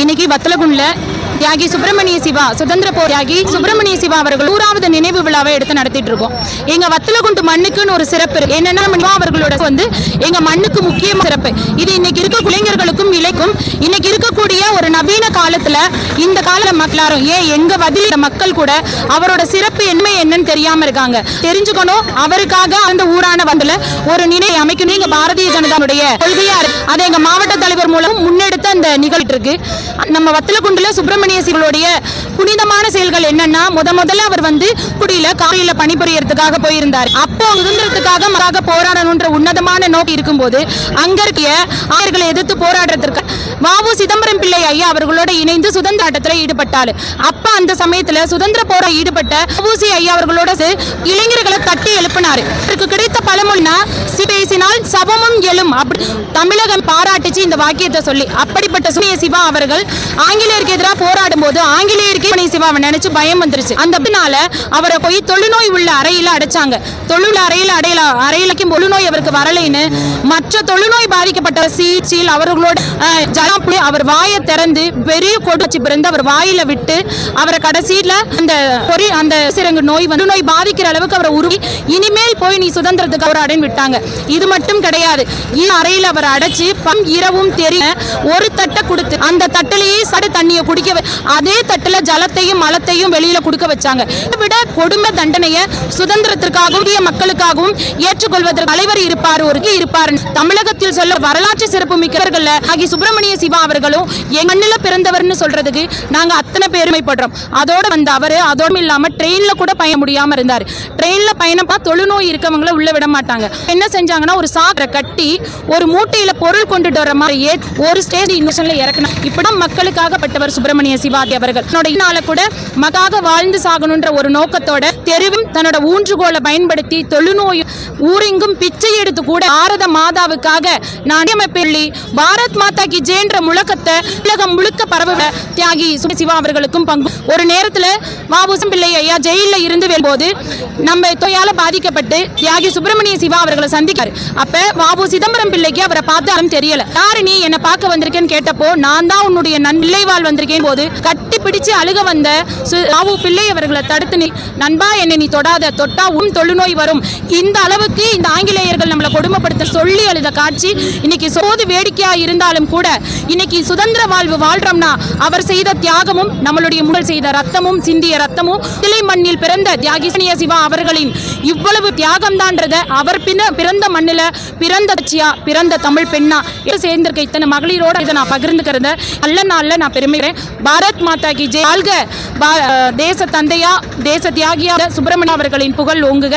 இன்னைக்கு வத்தலகுண்டில் தியாகி சுப்பிரமணிய சிவா சுதந்திர போர் தியாகி சுப்பிரமணிய சிவா அவர்கள் நூறாவது நினைவு விழாவை எடுத்து நடத்திட்டு இருக்கோம். எங்க வத்தலகுண்டு மண்ணுக்குன்னு ஒரு சிறப்பு இருக்கு. என்னன்னா அவர்களோட வந்து எங்க மண்ணுக்கு முக்கிய சிறப்பு. இது இன்னைக்கு இருக்க இளைஞர்களுக்கும் இலைக்கும் இன்னைக்கு இருக்கக்கூடிய ஒரு நவீன காலத்துல இந்த கால மக்களாரும் ஏன் எங்க வதில மக்கள் கூட அவரோட சிறப்பு என்ன என்னன்னு தெரியாம இருக்காங்க. தெரிஞ்சுக்கணும் அவருக்காக அந்த ஊரான வந்துல ஒரு நினை அமைக்கணும். எங்க பாரதிய ஜனதாவுடைய கொள்கையா இருக்கு அதை எங்க மாவட்ட தலைவர் மூலம் முன்னெடுத்த அந்த நிகழ்ச்சி இருக்கு. நம்ம வத்தலகுண்டுல சுப்பிரமணிய சிவனுடைய புனிதமான செயல்கள் என்னன்னா முத முதல்ல அவர் வந்து குடியில காலையில பணிபுரியறதுக்காக போயிருந்தார். அப்போ சுதந்திரத்துக்காக மகாக போராடணுன்ற உன்னதமான நோக்கி இருக்கும்போது அங்க இருக்க ஆயர்களை எதிர்த்து போராடுறதுக்கு வாவு சிதம்பரம் பிள்ளை ஐயா அவர்களோட இணைந்து சுதந்திர ஆட்டத்தில் ஈடுபட்டாரு. அப்ப அந்த சமயத்துல சுதந்திர போர ஈடுபட்ட வஉசி ஐயா அவர்களோட இளைஞர்களை தட்டி எழுப்பினாரு. அவருக்கு கிடைத்த பழமொழினா "சி பேசினால் சபமும் எழும் அப்படி தமிழகம் பாராட்டுச்சு இந்த வாக்கியத்தை சொல்லி. அப்படிப்பட்ட சுனிய சிவா அவர்கள் ஆங்கிலேயருக்கு எதிராக போராடும் போது ஆங்கிலேயருக்கே சுனிய சிவாவை நினைச்சு பயம் வந்துருச்சு. அந்த பின்னால அவரை போய் தொழுநோய் உள்ள அறையில அடைச்சாங்க. தொழுள்ள அறையில அடையல அறையிலக்கும் தொழுநோய் அவருக்கு வரலைன்னு மற்ற தொழுநோய் பாதிக்கப்பட்ட சீச்சில் அவர்களோட அஹ், ஜலம் அவர் வாயை திறந்து பெரிய கொடு பிறந்து அவர் வாயில விட்டு அவரை கடைசியில அந்த பொறி அந்த சிறங்கு நோய் வந்து நோய் பாதிக்கிற அளவுக்கு அவரை உருவி இனிமேல் போய் நீ சுதந்திரத்துக்கு அவர் அடைன்னு விட்டாங்க. இது மட்டும் கிடையாது. இந்த அறையில அவர் அடைச்சு பம் இரவும் தெரிய ஒரு தட்டை கொடுத்து அந்த தட்டிலேயே சடு தண்ணியை குடிக்க அதே தட்டில் ஜலத்தையும் மலத்தையும் வெளியில கொடுக்க வச்சாங்க. இதை விட கொடுமை தண்டனையை சுதந்திரத்திற்காகவும் மக்களுக்காகவும் ஏற்றுக்கொள்வதற்கு தலைவர் இருப்பார் ஒரு இருப்பார் தமிழகத்தில் சொல்ல வரலாற்று சிறப்பு மிக்கவர்கள் ஆகி சுப்பிரமணிய சிவா அவர்களும் எங்கண்ணில் பிறந்தவர்னு சொல்றதுக்கு நாங்கள் அத்தனை பெருமைப்படுறோம். அதோடு வந்த அவர் அதோட இல்லாமல் ட்ரெயினில் கூட பயண முடியாமல் இருந்தார். ட்ரெயினில் பயணப்பா தொழுநோய் இருக்கவங்கள உள்ளே விட மாட்டாங்க. என்ன செஞ்சாங்கன்னா ஒரு சாக்கரை கட்டி ஒரு மூட்டையில் பொருள் கொண்டுட்டு வர மாதிரி ஏ ஒரு ஸ்டேஜ் இன்வெஷனில் இறக்கணும் இப்படிதான் மக்களுக்காக பட்டவர் சுப்பிரமணிய சிவாஜி அவர்கள். தன்னோட கூட மகாக வாழ்ந்து சாகணுன்ற ஒரு நோக்கத்தோட தெருவும் தன்னோட ஊன்றுகோலை பயன்படுத்தி தொழுநோய் ஊரெங்கும் பிச்சை எடுத்து கூட பாரத மாதாவுக்காக நாடியமைப்பள்ளி பாரத் மாதா கி என்ற முழக்கத்தை உலகம் முழுக்க பரவ தியாகி சிவா அவர்களுக்கும் பங்கு. ஒரு நேரத்தில் வாபூசம் பிள்ளை ஐயா ஜெயிலில் இருந்து வரும்போது நம்ம தொயால பாதிக்கப்பட்டு தியாகி சுப்பிரமணிய சிவா அவர்களை சந்திக்காரு. அப்ப வாபு சிதம்பரம் பிள்ளைக்கு அவரை பார்த்தாலும் தெரியல. யாரு நீ என்ன பார்க்க வந்திருக்கேன்னு கேட்டப்போ நான் தான் உன்னுடைய நன் பிள்ளைவாள் வந்திருக்கேன் போது கட்டி பிடிச்சு அழுக வந்த சு- பிள்ளை அவர்களை தடுத்து நீ நண்பா என்னை நீ தொடாத. தொட்டா உன் தொழுநோய் வரும். இந்த அளவுக்கு இந்த ஆங்கிலேயர்கள் நம்மளை கொடுமைப்படுத்த சொல்லி அழுத காட்சி இன்னைக்கு சோது வேடிக்கையா இருந்தாலும் கூட இன்னைக்கு சுதந்திர வாழ்வு வாழ்றோம்னா அவர் செய்த தியாகமும் நம்மளுடைய முதல் செய்த ரத்தமும் சிந்திய ரத்தமும் சிலை மண்ணில் பிறந்த தியாகிசனிய சிவா அவர்களின் இவ்வளவு தியாகம் தான்றத அவர் பின்ன பிறந்த மண்ணில் பிறந்த கட்சியா பிறந்த தமிழ் பெண்ணா சேர்ந்திருக்க இத்தனை மகளிரோட இதை நான் பகிர்ந்துக்கிறத நல்ல நாள்ல நான் பெருமைகிறேன் பாரத் மாதா கி ஜெய். வாழ்க பா- தேச தந்தையா தேச தியாகியா சுப்பிரமணிய அவர்களின் புகழ் ஓங்குக.